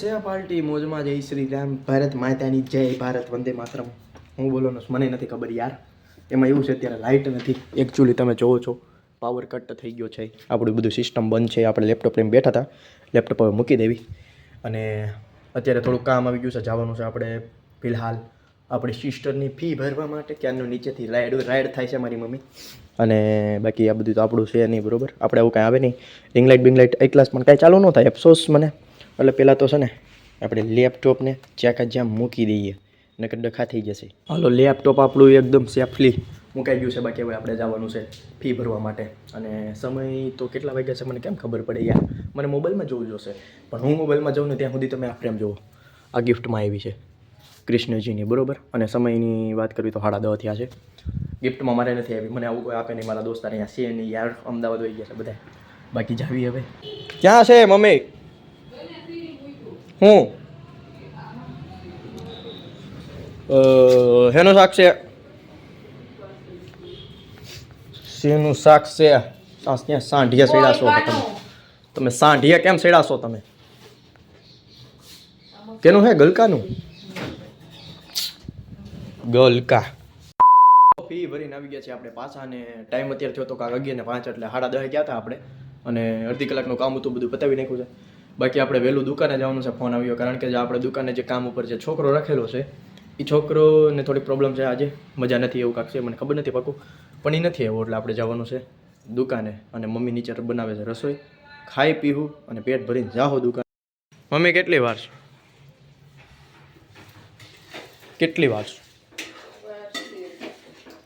સેવા પાર્ટી મોજમાં જય શ્રી રામ. ભારત માતાની જય. ભારત વંદે માતરમ. હું બોલોનો મને નથી ખબર યાર. એમાં એવું છે, અત્યારે લાઇટ નથી. એકચ્યુઅલી તમે જોવો છો પાવર કટ થઈ ગયો છે. આપણું બધું સિસ્ટમ બંધ છે. આપણે લેપટોપ લઈને બેઠા હતા. લેપટોપ હવે મૂકી દેવી. અને અત્યારે થોડુંક કામ આવી ગયું છે, જવાનું છે આપણે. ફિલહાલ આપણી સિસ્ટરની ફી ભરવા માટે. ક્યારનું નીચેથી રાઈડ રાઈડ થાય છે મારી મમ્મી. અને બાકી આ બધું તો આપણું છે નહીં, બરોબર? આપણે આવું કાંઈ આવે નહીં. રિંગલાઇટ બિંગલાઇટ એક ક્લાસ પણ કાંઈ ચાલુ ન થાય. અફસોસ મને. એટલે પહેલાં તો છે ને આપણે લેપટોપને જ્યાં જ્યાં મૂકી દઈએ નકર ડખા થઈ જશે. હાલો લેપટોપ આપણું એકદમ સેફલી મુકાઈ ગયું છે. બાકી હવે આપણે જવાનું છે ફી ભરવા માટે. અને સમય તો કેટલા વાગ્યા છે મને કેમ ખબર પડે યાર. મને મોબાઈલમાં જોવું જોશે. પણ હું મોબાઈલમાં જાઉં ને ત્યાં સુધી તમે આ ફ્રેમ જુઓ. આ ગિફ્ટમાં આવી છે કૃષ્ણજીની બરાબર? અને સમયની વાત કરવી તો સાડા દસ થયા છે. ગિફ્ટમાં મારે નથી આવી. મને આવું કોઈ આપે નહીં. મારા દોસ્તાર અહીંયા છે નહીં યાર. અમદાવાદ હોઈ ગયા છે બધા બાકી જાવી હવે. ક્યાં છે મમ્મી? હું? હેનું શાક છે? સિંહનું શાક છે? ત્યાં સાંઢિયા સેડાશો તમે. તમે સાંઢિયા કેમ સેડાશો તમે? કેનું હે ગલકાનું? ગલકા. ફી ભરીને આવી ગયા છે આપણે પાછા અને ટાઈમ અત્યારે થયો તો કાંક અગિયાર ને પાંચ એટલે સાડા દસ ગયા હતા આપણે. અને અડધી કલાકનું કામ હતું બધું પતાવી નાખ્યું છે. બાકી આપણે વહેલું દુકાને જવાનું છે ફોન આવ્યો. કારણ કે જે આપણે દુકાને જે કામ ઉપર જે છોકરો રાખેલો છે એ છોકરોને થોડીક પ્રોબ્લેમ છે આજે. મજા નથી એવું કાંક છે મને ખબર નથી પાકું. પણ એ નથી આવ્યો એટલે આપણે જવાનું છે દુકાને અને મમ્મી નીચે બનાવે છે રસોઈ. ખાઈ પીવું અને પેટ ભરીને જાઓ દુકાન. મમ્મી કેટલી વાર છે? કેટલી વાર છે?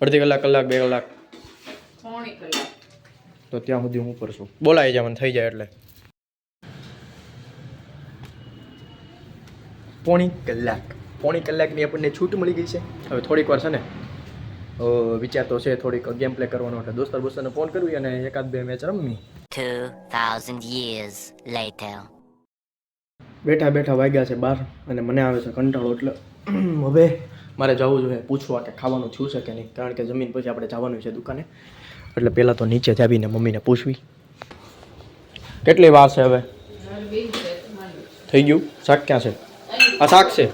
અડધી કલાક કલાક બે કલાક. તો ત્યાં સુધી હું ઉપર છું. બોલાવી જાય મને થઈ જાય એટલે. પોણી કલાક. પોણી કલાકની આપણને છૂટ મળી ગઈ છે. હવે થોડીક વાર છે ને વિચાર તો છે થોડીક ગેમ પ્લે કરવાનો એટલે દોસ્તાર દોસ્તારને ફોન કરવી અને એકાદ બે મેચ રમવી 2,000 years later. બેઠા બેઠા વાગ્યા છે બાર અને મને આવે છે કંટાળો એટલે હવે મારે જવું જોઈએ પૂછવા કે ખાવાનું થયું છે કે નહીં? કારણ કે જમીન પછી આપણે જવાનું છે દુકાને. એટલે પહેલાં તો નીચે જાવીને મમ્મીને પૂછવી. કેટલી વાર છે હવે? થઈ ગયું? શાક ક્યાં છે? આ શાક છે?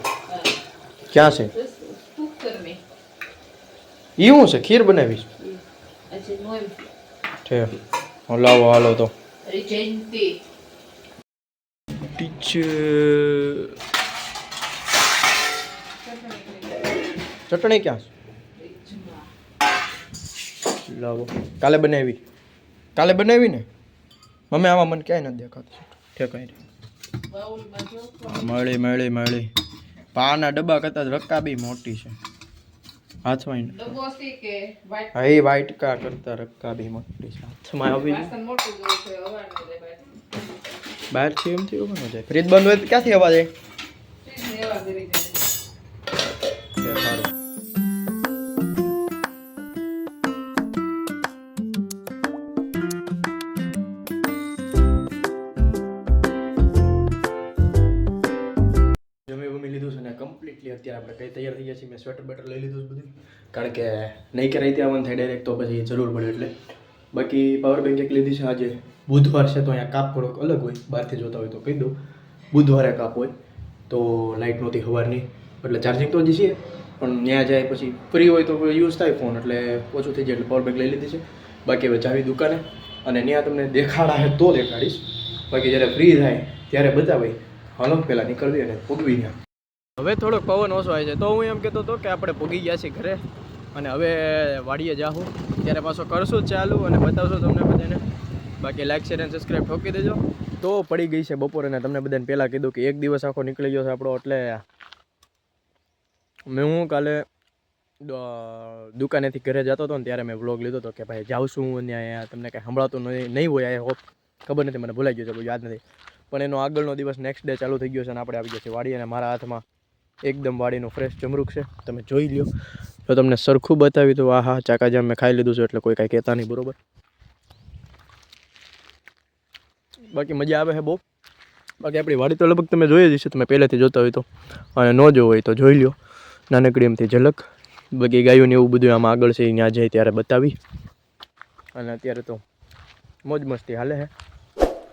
ક્યાં છે? એ શું છે? ખીર બનાવીશ? છે. લાવો, હાલો તો. ચટણી ક્યાં છે? લાવો. કાલે બનાવી. કાલે બનાવી ને મમ્મી, આમાં મને ક્યાંય નથી દેખાતું. ઠેકાઈ રહ્યું. મળી મળી મળી. પાના ડબ્બા કરતાં જ બી મોટી છે. હાથમાં હા, એ વાઇટ કા કરતા રક્કા બી મોટી છે. હાથમાં આવી જોયું છે એમ થયું ફ્રીજ બંધ હોય ક્યાંથી અવાજ આવે? કમ્પ્લીટલી અત્યારે આપણે કઈ તૈયાર થઈ ગયા છીએ, મેં સ્વેટર બેટર લઈ લીધું બધું. કારણ કે નહીં કે રહી આવવાનું થાય ડાયરેક્ટ તો પછી જરૂર પડે એટલે. બાકી પાવર બેંક એક લીધી છે આજે. બુધવાર છે તો અહીંયા કાપ થોડોક અલગ હોય, બહારથી જોતા હોય તો કહી દઉં. બુધવારે કાપ હોય, તો લાઇટ નહોતી હવારની. એટલે ચાર્જિંગ તો હજી છે, પણ ત્યાં જાય પછી ફ્રી હોય તો યુઝ થાય ફોન એટલે ઓછું થઈ જાય એટલે પાવર બેંક લઈ લીધી છે. બાકી હવે જાવી દુકાને, અને ત્યાં તમને દેખાડા તો દેખાડીશ. બાકી જ્યારે ફ્રી થાય ત્યારે બતાવી હલમ પહેલાં નીકળવી અને પૂગવી ત્યાં હવે થોડોક પવન ઓછો આવે છે. તો હું એમ કહેતો હતો કે આપણે પૂગી ગયા છીએ ઘરે અને હવે વાડીએ જાઉં ત્યારે પાછો કરશું ચાલુ અને બતાવશું તમને બધાને. બાકી લાઈક શેર અને સબસ્ક્રાઈબ ઠોકી દેજો. તો પડી ગઈ છે બપોરે અને તમને બધાને પહેલાં કીધું કે એક દિવસ આખો નીકળી ગયો છે આપણો એટલે મેં હું કાલે દુકાનેથી ઘરે જતો હતો ને ત્યારે મેં વ્લોગ લીધો હતો કે ભાઈ જાઉં છું હું ત્યાં તમને કાંઈ સંભળાતું નહીં નહીં હોય આઈ હોપ ખબર નથી, મને ભૂલાઈ ગયું છે યાદ નથી. પણ એનો આગળનો દિવસ નેક્સ્ટ ડે ચાલુ થઈ ગયો છે અને આપણે આવી ગયા છીએ વાડી અને મારા હાથમાં એકદમ વાડીનું ફ્રેશ જમરૂક છે. તમે જોઈ લ્યો. જો તમને સરખું બતાવી તો આ હા ચાકાજામ મેં ખાઈ લીધું છે, એટલે કોઈ કાંઈ કહેતા નહીં, બરોબર? બાકી મજા આવે છે બહુ. બાકી આપણી વાડી તો લગભગ તમે જોઈ જ છે તમે પહેલેથી જોતા હોય તો. અને ન જોવો હોય તો જોઈ લ્યો. નાનકડી એમથી ઝલક. બાકી ગાયું ને એવું બધું આમાં આગળ છે ત્યાં જાય ત્યારે બતાવી. અને અત્યારે તો મોજ મસ્તી હાલે છે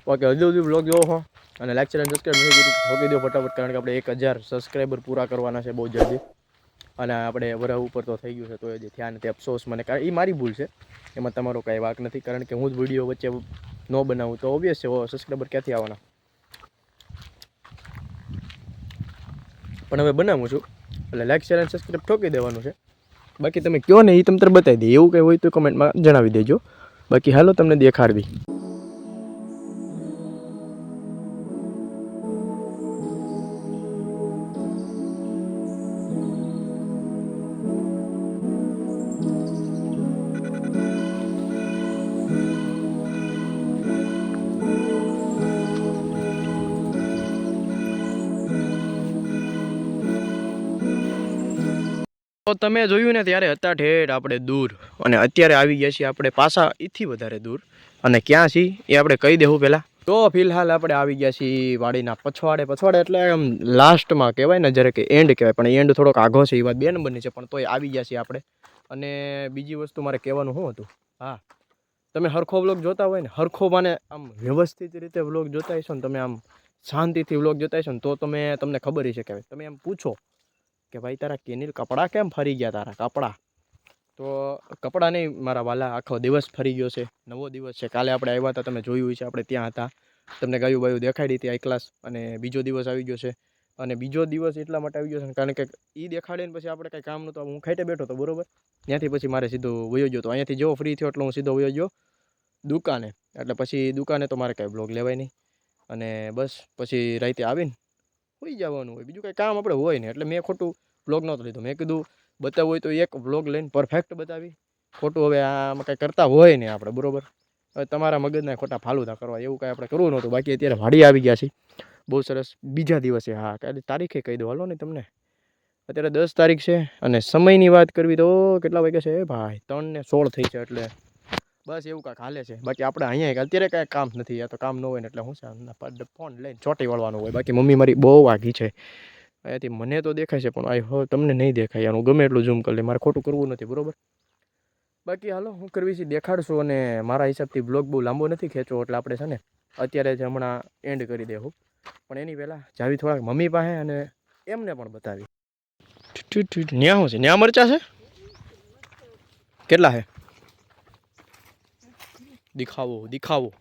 બાકી હજુ હજુ બ્લોગ જોવો હો. અને લાઈક ચેનલ સબસ્ક્રાઈબ નથી કર્યું ઠોકી દો ફટાફટ, કારણ કે આપણે એક હજાર સબસ્ક્રાઈબર પૂરા કરવાના છે બહુ જલ્દી. અને આપણે વરાહ ઉપર તો થઈ ગયું છે, તો એ જે થયા નથી અફસોસ મને, કારણ એ મારી ભૂલ છે. એમાં તમારો કાંઈ વાક નથી, કારણ કે હું જ વીડિયો વચ્ચે ન બનાવું, તો ઓબ્વિયસ છે સબસ્ક્રાઈબર ક્યાંથી આવવાના? પણ હવે બનાવું છું. એટલે લાઈક શેર અને સબસ્ક્રાઈબ ઠોકી દેવાનું છે. બાકી તમે કહો ને એ તમને તરત બતાવી દે, એવું કંઈ હોય તો કમેન્ટમાં જણાવી દેજો. બાકી હાલો તમને દેખાડવી. તો તમે જોયું ને ત્યારે હતા ઠેઠ આપણે દૂર. અને અત્યારે આવી ગયા છીએ આપણે પાછા એથી વધારે દૂર. અને ક્યાં છીએ એ આપણે કહી દેવું પહેલાં. તો ફિલહાલ આપણે આવી ગયા છીએ વાડીના પછવાડે પછવાડે એટલે આમ લાસ્ટમાં કહેવાય ને, જ્યારે કે એન્ડ કહેવાય, પણ એન્ડ થોડોક આઘો છે, એ વાત બે નંબરની છે, પણ તોય આવી ગયા છીએ આપણે. અને બીજી વસ્તુ મારે કહેવાનું શું હતું? હા, તમે હરખો વ્લોગ જોતા હોય ને, હરખો માને આમ વ્યવસ્થિત રીતે વ્લોગ જોતા હશો ને, તમે આમ શાંતિથી વ્લોગ જોતા હશો ને, તો તમે તમને ખબર હશે કે તમે એમ પૂછો કે ભાઈ, તારા કેનિલ કપડાં કેમ ફરી ગયા તારા કપડાં? તો કપડાં નહીં, મારા વાલા, આખો દિવસ ફરી ગયો છે. નવો દિવસ છે. કાલે આપણે આવ્યા હતા, તમે જોયું છે આપણે ત્યાં હતા. તમને ગાયું બાયું દેખાડી હતી આઈ ક્લાસ અને બીજો દિવસ આવી ગયો છે. અને બીજો દિવસ એટલા માટે આવી ગયો છે, કારણ કે એ દેખાડીને પછી આપણે કંઈ કામ નહોતું. હું ખાઈટે બેઠો હતો, બરોબર? ત્યાંથી પછી મારે સીધો વયો ગયો તો અહીંયાથી જેવો ફ્રી થયો એટલે હું સીધો વયો ગયો દુકાને. એટલે પછી દુકાને તો મારે કાંઈ બ્લોગ લેવાય નહીં. અને બસ, પછી રાતે આવીને હોઈ જવાનું હોય. બીજું કંઈ કામ આપણે હોય ને, એટલે મેં ખોટું વ્લોગ નહોતો લીધો. મેં કીધું બતાવવું હોય તો એક વ્લોગ લઈને પરફેક્ટ બતાવી. ખોટું હવે આમાં કાંઈ કરતા હોય ને આપણે, બરાબર? હવે તમારા મગજના ખોટા ફાલુદા કરવા, એવું કાંઈ આપણે કરવું નહોતું. બાકી અત્યારે વાડી આવી ગયા છે. બહુ સરસ. બીજા દિવસે, હા, કાલે તારીખે કહી દો. હાલો ને તમને. અત્યારે દસ તારીખ છે અને સમયની વાત કરવી તો કેટલા વાગ્યા છે? ભાઈ, ત્રણ ને સોળ થઈ છે એટલે બસ એવું કાંઈક હાલે છે. બાકી આપણે અહીંયા અત્યારે કાંઈ કામ નથી યા તો કામ ન હોય ને એટલે હું છે ફોન લઈને ચોટી વળવાનું હોય. બાકી મમ્મી મારી બહુ વાઘી છે. અહીંયાથી મને તો દેખાય છે, પણ આઈ હો તમને નહીં દેખાય. યાર હું ગમે એટલું ઝૂમ કરી લે. મારે ખોટું કરવું નથી, બરોબર? બાકી હાલો, હું કરવી છે, દેખાડશું અને મારા હિસાબથી બ્લોગ બહુ લાંબો નથી ખેંચવો, એટલે આપણે છે ને અત્યારે જ હમણાં એન્ડ કરી દેવું પણ એની પહેલાં જાવી થોડાક મમ્મી પાસે અને એમને પણ બતાવી. ન્યા શું છે? ન્યા મરચા છે? કેટલા છે? દિખાવો દિખાવો.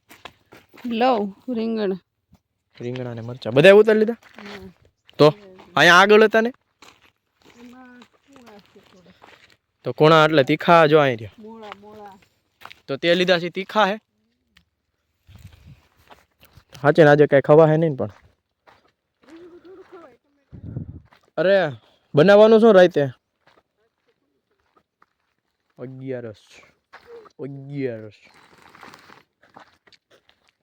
લવ રીંગણ. રીંગણા ને મરચા. બધા ઉતારી લીધા? તો અહીંયા આગળ હતા ને? તો કોણા એટલે તીખા જો અહીં રહ્યા. તો તે લીધા છે તીખા હે? ને આજે કાંઈ ખવા હે નહીં પણ. અરે બનાવવાનું શું રાતે? અગિયારસ. અગિયારસ.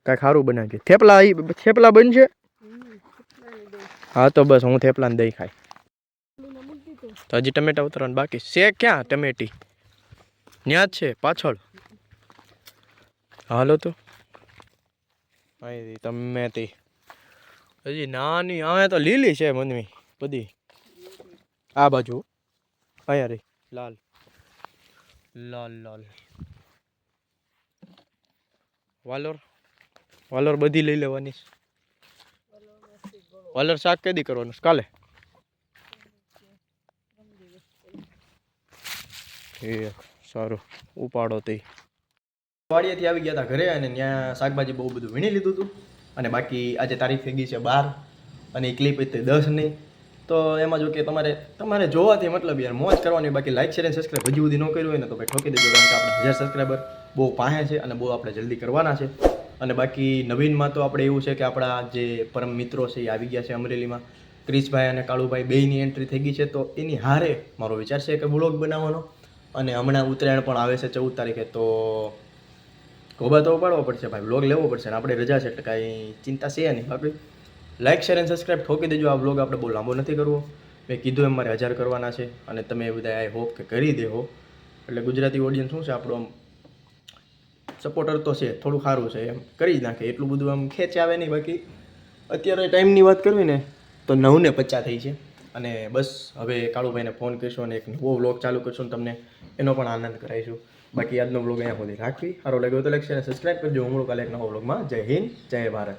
કાંઈક સારું બનાવજે થેપલા થેપલા બનશે? હા, તો બસ, હું થેપલા ને દહીં ખાય તો હજી ટમેટા ઉતરવાનું બાકી છે. ક્યાં ટમેટી? ન્યા જ છે, પાછળ. હાલો તો. અહીં તમે તે હજી નાની, હવે તો લીલી છે મનવી, બધી. આ બાજુ. અહીંયા રે લાલ. લાલ લાલ. વાલોર. વાલોર બધી લઈ લેવાની વાલર શાક કેદી કરવાનું કાલે? ઠીક સારું. ઉપાડો તે. વાડીએથી આવી ગયા હતા ઘરે અને ત્યાં શાકભાજી બહુ બધું વીણી લીધું હતું. અને બાકી આજે તારીખ થઈ ગઈ છે બાર અને ક્લિપ હતી નહીં તો એમાં જો કે તમારે તમારે જોવાથી મતલબ યાર મોજ કરવાની. બાકી લાઈક શેર અને સબસ્ક્રાઈબ હજી સુધી ન કર્યું હોય ને તો ભાઈ ઠોકી દેજો, કારણ કે આપણે હજાર સબસ્ક્રાઈબર બહુ પાસે છે અને બહુ આપણે જલ્દી કરવાના છે. અને બાકી નવીનમાં તો આપણે એવું છે કે આપણા જે પરમ મિત્રો છે એ આવી ગયા છે અમરેલીમાં. ક્રિશભાઈ અને કાળુભાઈ બેયની એન્ટ્રી થઈ ગઈ છે, તો એની હારે મારો વિચાર છે કે બ્લોગ બનાવવાનો. અને હમણાં ઉત્તરાયણ પણ આવે છે ચૌદ તારીખે, તો ગોબા તો ઉપાડવો પડશે ભાઈ બ્લોગ લેવો પડશે ને આપણે રજા છે એટલે કાંઈ ચિંતા છે નહીં બાકી. લાઇક શેર એન્ડ સબસ્ક્રાઈબ ઠોકી દેજો, આ બ્લોગ આપણે બહુ લાંબો નથી કરવો. મેં કીધું એમ મારે હજાર કરવાના છે અને તમે બધા આઈ હોપ કે કરી દેહો. એટલે ગુજરાતી ઓડિયન્સ શું છે, આપણો આમ સપોર્ટર તો છે, થોડું સારું છે એમ. કરી જ નાખે, એટલું બધું આમ ખેંચ આવે નહીં બાકી. અત્યારે ટાઈમની વાત કરવી ને, તો નવને પચાસ થઈ છે. અને બસ, હવે કાળુભાઈને ફોન કરીશું અને એક નવો વ્લોગ ચાલુ કરશું તમને, એનો પણ આનંદ કરાવીશું. બાકી આજનો વ્લોગ અહીંયા સુધી રાખવી. સારો લાગ્યો તો શેર અને સબસ્ક્રાઈબ કરજો. હું કાલે એક નવો વ્લોગમાં. જય હિન્દ, જય ભારત.